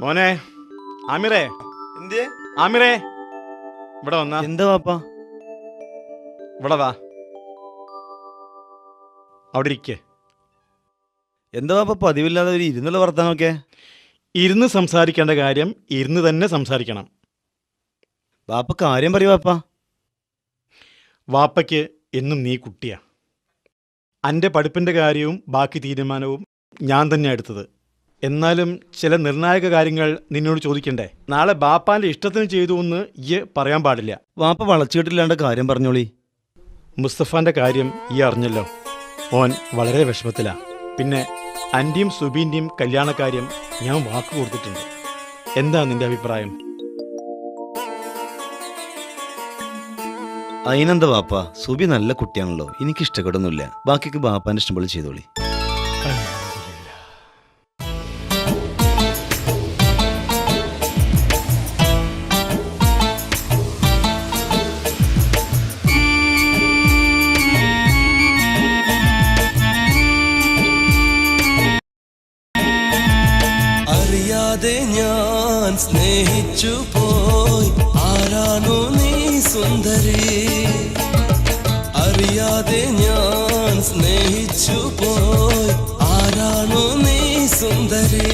മോനെ ആമിറേ. എന്തേ ആമിറേ ഇവിടെ വന്നാ. എന്താ പാപ്പ? ഇവിടെ വാ. അവിടെ ഇരിക്കേ. എന്താ പാപ്പ? പതിവില്ലാതെ ഒരു ഇരുന്നുള്ള വർത്താനമൊക്കെ? ഇരുന്ന് സംസാരിക്കേണ്ട കാര്യം ഇരുന്ന് തന്നെ സംസാരിക്കണം. വാപ്പ കാര്യം പറയൂ വാപ്പ. വാപ്പയ്ക്ക് എന്നും നീ കുട്ടിയാ. എന്റെ പഠിപ്പിന്റെ കാര്യവും ബാക്കി തീരുമാനവും ഞാൻ തന്നെ എടുത്തത്. എന്നാലും ചില നിർണായക കാര്യങ്ങൾ നിന്നോട് ചോദിക്കണ്ടേ? നാളെ ബാപ്പാന്റെ ഇഷ്ടത്തിന് ചെയ്തു എന്ന് ഈ പറയാൻ പാടില്ല. വാപ്പ വളച്ചുകെട്ടില്ലാണ്ട് കാര്യം പറഞ്ഞോളി. മുസ്തഫാന്റെ കാര്യം ഈ അറിഞ്ഞല്ലോ. ഓൻ വളരെ വിഷമത്തിലാ. പിന്നെ അന്റെയും സുബീന്റെയും കല്യാണക്കാര്യം ഞാൻ വാക്ക് കൊടുത്തിട്ടുണ്ട്. എന്താ നിന്റെ അഭിപ്രായം? അതിനെന്താ വാപ്പ? സുബി നല്ല കുട്ടിയാണല്ലോ. എനിക്ക് ഇഷ്ടപ്പെടുന്നില്ല ബാക്കിക്ക് ബാപ്പാന്റെ ഇഷ്ടം പോലെ ചെയ്തോളി. സ്നേഹിച്ചു പോയി ആരാണു നീ സുന്ദരി? അറിയാതെ ഞാൻ സ്നേഹിച്ചു പോയി ആരാണു നീ സുന്ദരി?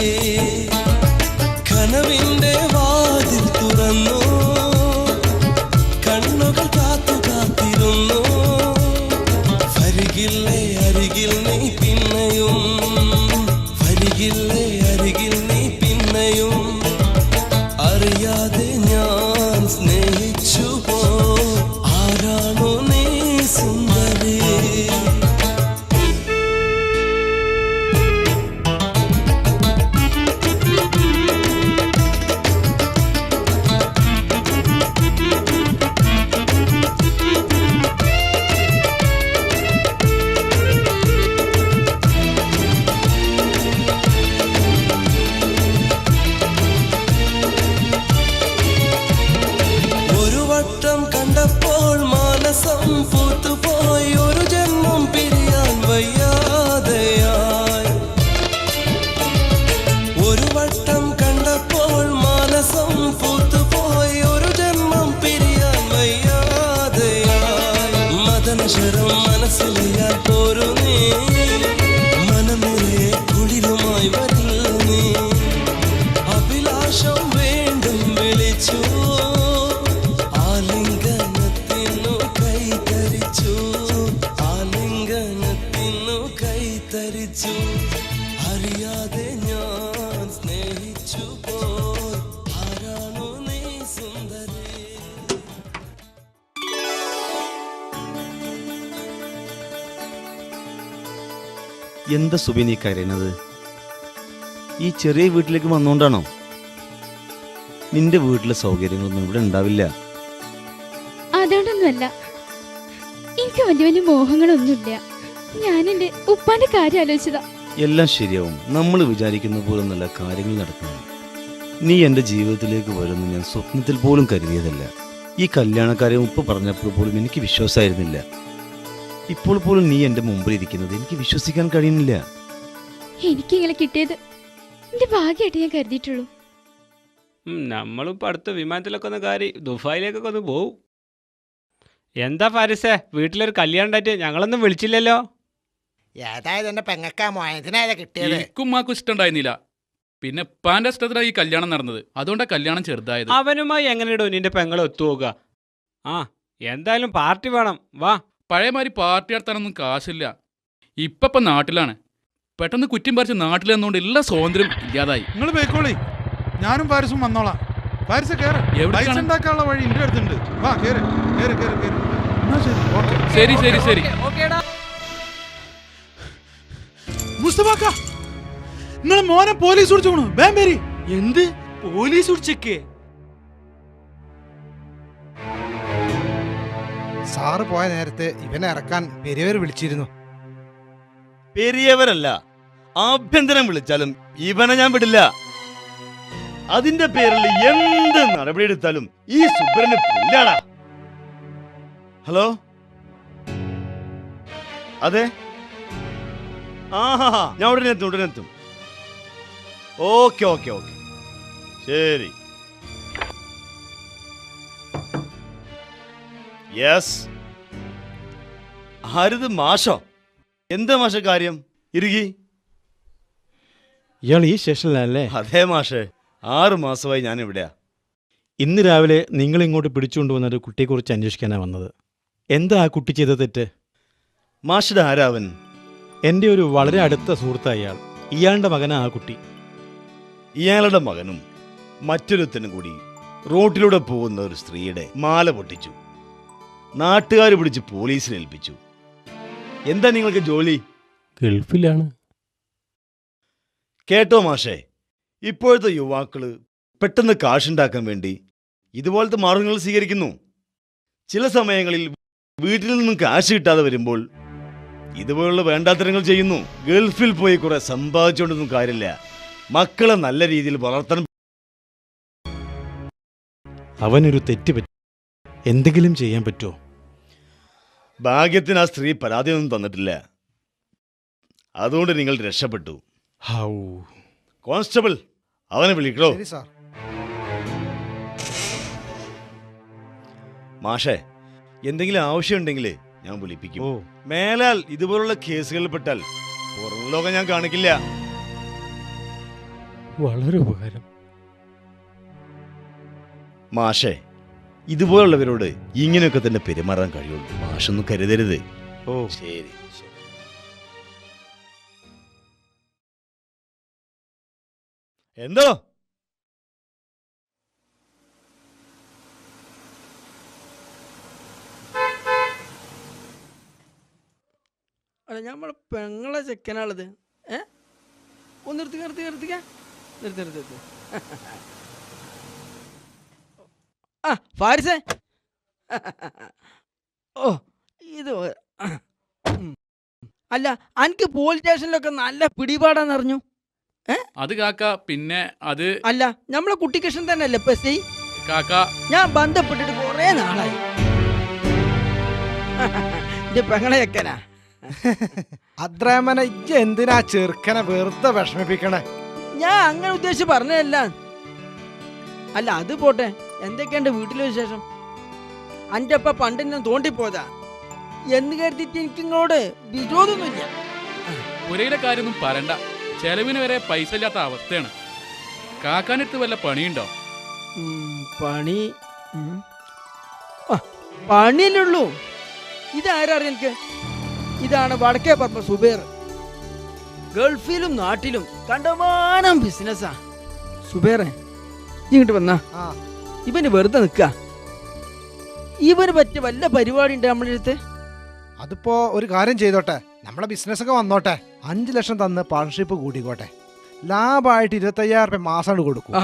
എന്താ സുബി നീ കരയണത് ഈ ചെറിയ വീട്ടിലേക്ക് വന്നുകൊണ്ടാണോ നിന്റെ വീട്ടിലെ സൗകര്യങ്ങളൊന്നും ഇവിടെ ഉണ്ടാവില്ല. അതുകൊണ്ടൊന്നുമല്ല. എനിക്ക് വലിയ വലിയ മോഹങ്ങളൊന്നുമില്ല. ഞാൻ എന്റെ ഉപ്പാന്റെ കാര്യം ആലോചിച്ചതാ. എല്ലാം ശരിയാവും. നമ്മൾ വിചാരിക്കുന്ന പോലെ നല്ല കാര്യങ്ങൾ നടക്കണം. നീ എന്റെ ജീവിതത്തിലേക്ക് വരുമെന്ന് ഞാൻ സ്വപ്നത്തിൽ പോലും കരുതിയതല്ല. ഈ കല്യാണക്കാരെ ഉപ്പ് പറഞ്ഞപ്പോൾ പോലും എനിക്ക് വിശ്വാസമായിരുന്നില്ല. ഇപ്പോൾ പോലും നീ എന്റെ മുമ്പിൽ ഇരിക്കുന്നത് എനിക്ക് വിശ്വസിക്കാൻ കഴിയുന്നില്ല. എനിക്ക് ഇങ്ങനെ കിട്ടിയത് എന്റെ ഭാഗ്യമായിട്ട് ഞാൻ കരുതിയിട്ടുള്ളൂ. നമ്മളും നമ്മളിപ്പോൾ അടുത്ത വിമാനത്തിലൊക്കെ ഒന്ന് കയറി ദുബായിലേക്കൊക്കെ ഒന്ന് പോവും. എന്താ ഫാരിസേ വീട്ടിലൊരു കല്യാണം ഉണ്ടായിട്ട് ഞങ്ങളൊന്നും വിളിച്ചില്ലല്ലോ? ഏതായത് എന്റെ പെങ്ങക്കാ മോയത്തിനായതാ കിട്ടിയത്. എനിക്കും ഉമ്മാക്കും ഇഷ്ടമുണ്ടായിരുന്നില്ല പിന്നെ ഉപ്പാന്റെ ഇഷ്ടത്തിലാണ് ഈ കല്യാണം നടന്നത്. അതുകൊണ്ടാണ് കല്യാണം ചെറുതായത്. അവനുമായി എങ്ങനെയിടോ നിന്റെ പെങ്ങളെ ഒത്തുപോകുക ആ എന്തായാലും പാർട്ടി വേണം. വാ. പഴയമാതിരി പാർട്ടി നടത്താനൊന്നും കാശില്ല. ഇപ്പൊ നാട്ടിലാണ്. പെട്ടെന്ന് കുറ്റം പറിച്ച് നാട്ടിൽ നിന്നുകൊണ്ട് എല്ലാ സ്വാതന്ത്ര്യം ഇല്ലാതായി. നിങ്ങൾ പോയിക്കോളി. ഞാനും പാരിസും വന്നോളാം. പാരിസ് ഉണ്ടാക്കാനുള്ള വഴി എന്റെ അടുത്തുണ്ട്. വാ ശരി. ശരി ശരി മുസ്തഫാക്ക നിങ്ങൾ മോനെ പോലീസ് പിടിച്ചു പോണു. വേം പേരി എന്ത്? പോലീസ് ഉച്ചയ്ക്ക് സാറ് പോയ നേരത്തെ ഇവനെ ഇറക്കാൻ പെരിയവർ വിളിച്ചിരുന്നു. പെരിയവരല്ല ആഭ്യന്തരം വിളിച്ചാലും ഇവനെ ഞാൻ വിടില്ല. അതിന്റെ പേരിൽ എന്ത് നടപടി എടുത്താലും ഈ സുബ്രന് പുല്ലാടാ. ഹലോ? അതെ? ആഹാ ഞാൻ ഉടനെ എത്തും ഉടനെ എത്തും. Okay okay okay. ശരി. യെസ് ആരത് മാഷോ? എന്താ മാഷ കാര്യം? ഇറുകി ഇയാൾ ഈ സ്റ്റേഷനിലല്ലേ അതേ മാഷേ. ആറ് മാസമായി ഞാൻ ഇവിടെയാ ഇന്ന് രാവിലെ നിങ്ങൾ ഇങ്ങോട്ട് പിടിച്ചുകൊണ്ടുവന്ന ഒരു കുട്ടിയെക്കുറിച്ച് അന്വേഷിക്കാനാണ് വന്നത്. എന്താ ആ കുട്ടി ചെയ്ത തെറ്റ്? മാഷിടെ ആരാവൻ? എന്റെ ഒരു വളരെ അടുത്ത സുഹൃത്താണ് ഇയാൾ. ഇയാളുടെ മകനാ ആ കുട്ടി. ഇയാളുടെ മകനും മറ്റൊരുത്തനും കൂടി റോട്ടിലൂടെ പോകുന്ന ഒരു സ്ത്രീയുടെ മാല പൊട്ടിച്ചു. നാട്ടുകാർ പിടിച്ച് പോലീസിൽ ഏൽപ്പിച്ചു. എന്താ നിങ്ങൾക്ക് ജോലി? ഗൾഫിലാണ്. കേട്ടോ മാഷേ ഇപ്പോഴത്തെ യുവാക്കൾ പെട്ടെന്ന് കാശുണ്ടാക്കാൻ വേണ്ടി ഇതുപോലത്തെ മാർഗങ്ങൾ സ്വീകരിക്കുന്നു. ചില സമയങ്ങളിൽ വീട്ടിൽ നിന്നും കാശ് കിട്ടാതെ വരുമ്പോൾ ഇതുപോലുള്ള വേണ്ടാത്തരങ്ങൾ ചെയ്യുന്നു. ഗൾഫിൽ പോയി കുറെ സമ്പാദിച്ചുകൊണ്ടൊന്നും കാര്യമില്ല. മക്കളെ നല്ല രീതിയിൽ വളർത്താൻ അവനൊരു തെറ്റ് പറ്റി എന്തെങ്കിലും ചെയ്യാൻ പറ്റുമോ? ഭാഗ്യത്തിന് ആ സ്ത്രീ പരാതിയൊന്നും തന്നിട്ടില്ല. അതുകൊണ്ട് നിങ്ങൾ രക്ഷപ്പെട്ടു. ഹൗ. കോൺസ്റ്റബിൾ അവനെ വിളിക്കണോ? സാർ. മാഷേ എന്തെങ്കിലും ആവശ്യമുണ്ടെങ്കിൽ ഞാൻ വിളിപ്പിക്കും. ഓ. മേലാൽ ഇതുപോലുള്ള കേസുകളിൽ പെട്ടാൽ പുറം ലോകം ഞാൻ കാണിക്കില്ല. വളരെ ഉപകാരം. മാഷേ ഇതുപോലുള്ളവരോട് ഇങ്ങനെയൊക്കെ തന്നെ പെരുമാറാൻ കഴിയുള്ളൂ. മാഷൊന്നും കരുതരുത്. ഓ. ശരി എന്തോ? അല്ല നമ്മൾ പെങ്ങളെ ചെക്കനാളത് ഏ? ഒന്ന് നിർത്തി നിർത്തി നിർത്തിക്ക. നിർത്തി നിർത്തി നിർത്തി. ആ ഫാരിസേ. ഓ ഇത് അല്ല അനക്ക് പോലീസ് സ്റ്റേഷനിലൊക്കെ നല്ല പിടിപാടാന്ന് അറിഞ്ഞു അത് കാക്ക പിന്നെ അത് അല്ല നമ്മളെ കുട്ടിക്കൃഷ്ണൻ തന്നെ അല്ലേ കാക്ക. ഞാൻ ബന്ധപ്പെട്ടിട്ട് കുറേ നാളായി. ഇത് പെങ്ങളെ ചെക്കനാ. അദ്രേമന ഇജ്ജ് എന്തിനാ ചെറുക്കനെ വെറുതെ വിഷമിപ്പിക്കണേ? ഞാൻ അങ്ങനെ ഉദ്ദേശിച്ച് പറഞ്ഞതല്ല. അല്ല അത് പോട്ടെ. എന്തൊക്കെയുണ്ട് വീട്ടിലെ വിശേഷം? അന്റെ അപ്പ പണ്ട് ഞാൻ തോണ്ടിപ്പോയതാ. എന്ന് കരുതിയിട്ട് എനിക്ക് നിങ്ങളോട് വിരോധമൊന്നുമില്ല. പുരയിലെ കാര്യമൊന്നും പറയണ്ട. ചെലവിന് വരെ പൈസ ഇല്ലാത്ത അവസ്ഥയാണ്. കാക്കാനത്ത് വല്ല പണിയുണ്ടോ? പണി. പണിയല്ലേ ഉള്ളൂ. ഇതാരറിയ ഇതാരാ എനിക്ക് ഇതാണ് വടക്കേ പറമ്പ സുബേർ. ഗൾഫിലും നാട്ടിലും കണ്ടമാനം ബിസിനസ്സാ സുബേറെ ഇങ്ങോട്ട് വന്നാ. ആ. ഇവന് വെറുതെ നിൽക്ക ഇവന് പറ്റിയ വല്ല പരിപാടി ഉണ്ട് നമ്മുടെ അടുത്ത്? അതിപ്പോ ഒരു കാര്യം ചെയ്തോട്ടെ. നമ്മളെ ബിസിനസ് ഒക്കെ വന്നോട്ടെ. അഞ്ചു ലക്ഷം തന്ന് പാർട്ണർഷിപ്പ് കൂട്ടിക്കോട്ടെ ലാഭമായിട്ട് ഇരുപത്തയ്യായിരം രൂപ മാസം കൊടുക്കും.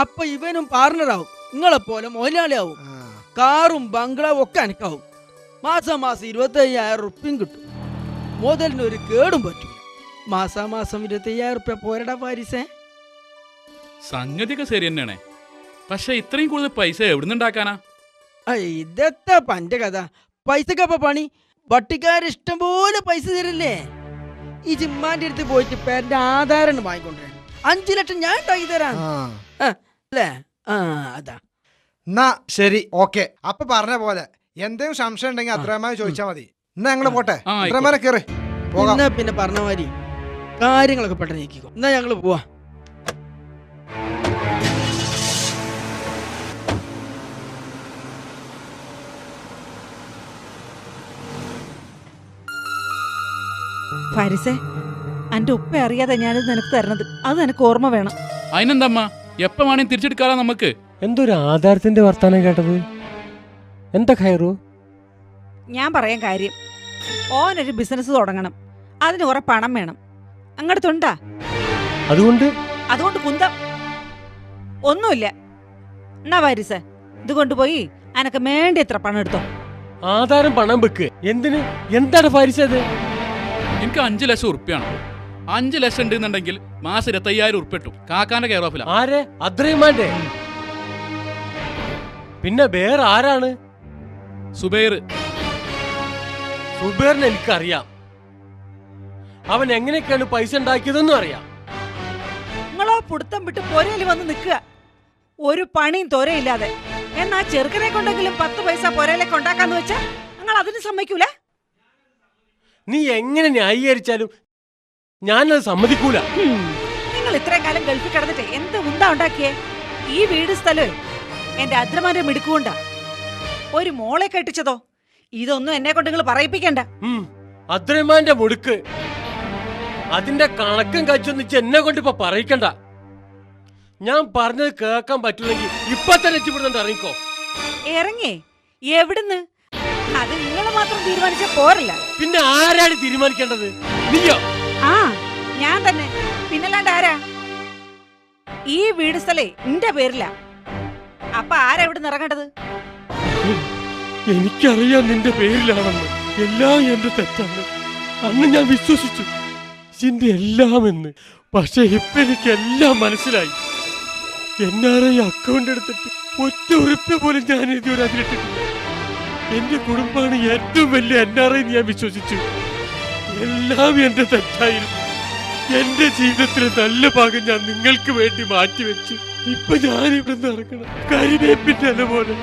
അപ്പൊ ഇവനും പാർട്ണറാവും നിങ്ങളെ പോലെ മുതലാളിയാവും. കാറും ബംഗ്ലാവും ഒക്കെ അനക്കാവും. മാസം മാസം ഇരുപത്തി അയ്യായിരം റുപ്യം കിട്ടും. മുതലിന് ഒരു കേടും പറ്റും മാസാമാസം ഇരുപത്തി അയ്യായിരം റുപ്യ പോരടാ പാരിസേ. സംഗതിയൊക്കെ ശരി തന്നെയാണ്. പക്ഷെ ഇത്രയും കൂടുതൽ പൈസ എവിടുന്ന് ഉണ്ടാക്കാനാ ഇതെത്താ പന്റെ കഥ. പൈസക്കപ്പ പണി. വട്ടിക്കാരിഷ്ടം പോലെ പൈസ തരില്ലേ? ഈ ജിമ്മാന്റെ അടുത്ത് പോയിട്ട് പേരന്റെ ആധാരം വാങ്ങിക്കൊണ്ടുവരാൻ. അഞ്ചു ലക്ഷം ഞാൻ ഉണ്ടാക്കി തരാം. ആ. അല്ലേ? ആ അതാ. എന്നാ ശരി ഓക്കെ. അപ്പൊ പറഞ്ഞ പോലെ എന്തെങ്കിലും സംശയം ഉണ്ടെങ്കിൽ അത്രമാരെ ചോദിച്ചാൽ മതി. എന്നാ ഞങ്ങൾ പോട്ടെ? അത്രമാരെ കയറി പിന്നെ പറഞ്ഞ മാതിരി കാര്യങ്ങളൊക്കെ പെട്ടെന്ന് നീക്കിക്കോ. എന്നാ ഞങ്ങൾ പോവാ. ഫാരിസേ എന്റെ ഉപ്പ അറിയാതെ ഞാനിത് നിനക്ക് തരണത്. അത് നിനക്ക് ഓർമ്മ വേണം. അതിനെന്തമ്മ? എപ്പോ വേണേലും തിരിച്ചെടുക്കാലോ നമുക്ക്? എന്തൊരു ആധാരത്തിന്റെ വർത്താനം കേട്ടത്? എന്താ ഖൈറു? ഞാൻ പറയാൻ കാര്യം. ഓനൊരു ബിസിനസ് തുടങ്ങണം. അതിന് കുറെ പണം വേണം. അങ്ങടത്തുണ്ടാ? അതുകൊണ്ട്? അതുകൊണ്ട് കുന്തം ഒന്നുമില്ല. എന്നാ വാരിസ ഇത് കൊണ്ടുപോയി അനക്ക് വേണ്ടി എത്ര പണം എടുത്തോ. ആധാരം പണം വെക്ക്. എന്തിന്? എന്താണ് ഫാരിസത് എനിക്ക് അഞ്ചു ലക്ഷം ഉറുപ്പ്യാണ്. അഞ്ചു ലക്ഷം ഉണ്ടെന്നുണ്ടെങ്കിൽ മാസം ഇരുപത്തയ്യായിരം ഉറുപ്പ് കിട്ടും കാക്കാന്റെ കെയർ ഓഫിലാ ആരെ? അദ്രൈമാന്റെ പിന്നെ വേറെ ആരാണ്? സുബൈർ. സുബേറിനെ എനിക്കറിയാം. അവൻ എങ്ങനെയൊക്കെയാണ് പൈസ ഉണ്ടാക്കിയതെന്നും അറിയാം. നിങ്ങളോ പുടുത്തം വിട്ട് പൊരയിൽ വന്ന് നിൽക്കുക. ഒരു പണിയും തൊരയില്ലാതെ എന്നാ ചെറുക്കനെ കൊണ്ടെങ്കിലും പത്ത് പൈസ പൊരയിലേക്ക് ഉണ്ടാക്കാന്ന് വെച്ചാൽ നിങ്ങൾ അതിന് സമ്മതിക്കൂല? നീ എങ്ങനെ ന്യായീകരിച്ചാലും ഞാനത് സമ്മതിക്കൂല. നിങ്ങൾ ഇത്രയും കാലം ഗൾഫിൽ കിടന്നിട്ട് എന്ത് ഉണ്ടാ ഉണ്ടാക്കിയേ? ഈ വീട് സ്ഥലം എന്റെ അദ്രമാന്റെ മിടുക്കുകൊണ്ടാ ഒരു മോളെ കെട്ടിച്ചതോ? ഇതൊന്നും എന്നെ കൊണ്ട് നിങ്ങൾ പറയിപ്പിക്കണ്ട. അദ്രമാന്റെ മുടുക്ക്. അതിന്റെ കണക്കും കച്ചൊന്നിച്ച് എന്നെ കൊണ്ട് ഇപ്പൊ പറയിക്കണ്ട. ഞാൻ പറഞ്ഞത് കേൾക്കാൻ പറ്റൂലെങ്കിൽ ഇപ്പൊ തന്നെ ഇറങ്ങിക്കോ ഇറങ്ങി. എവിടുന്ന്? അത് മാത്രം തീരുമാനിച്ച പോരല്ല. പിന്നെ ആരാണ് തീരുമാനിക്കേണ്ടത്? നീയോ? ആ ഞാൻ തന്നെ. പിന്നല്ലാണ്ട് ആരാ? ഈ വീട് സ്ഥലേ എന്റെ പേരില. അപ്പൊ ആരാ ഇവിടെ ഇറങ്ങേണ്ടത്? എനിക്കറിയാം നിന്റെ പേരിലാണെന്ന്. എല്ലാം എന്റെ തെറ്റാണ്. അന്ന് ഞാൻ വിശ്വസിച്ചു. ഇതിന്റെ എല്ലാം എന്ന്. പക്ഷെ ഇപ്പൊ എനിക്ക് എല്ലാം മനസ്സിലായി. എൻ ആർ ഐ അക്കൗണ്ട് എടുത്തിട്ട് ഒറ്റ ഉറുപ്പ് പോലും ഞാൻ ഇതുവരെ അതിലിട്ടിട്ടില്ല. എന്റെ കുടുംബമാണ് ഏറ്റവും വലിയ എൻ ആർ ഐ ഞാൻ വിശ്വസിച്ചു. എല്ലാം എന്റെ തെറ്റായിരുന്നു എന്റെ ജീവിതത്തിലെ നല്ല ഭാഗം ഞാൻ നിങ്ങൾക്ക് വേണ്ടി മാറ്റിവെച്ചു. ഇപ്പൊ ഞാൻ ഇവിടെ ഇറങ്ങണം. കരിവേപ്പിന്റെ പോലെ.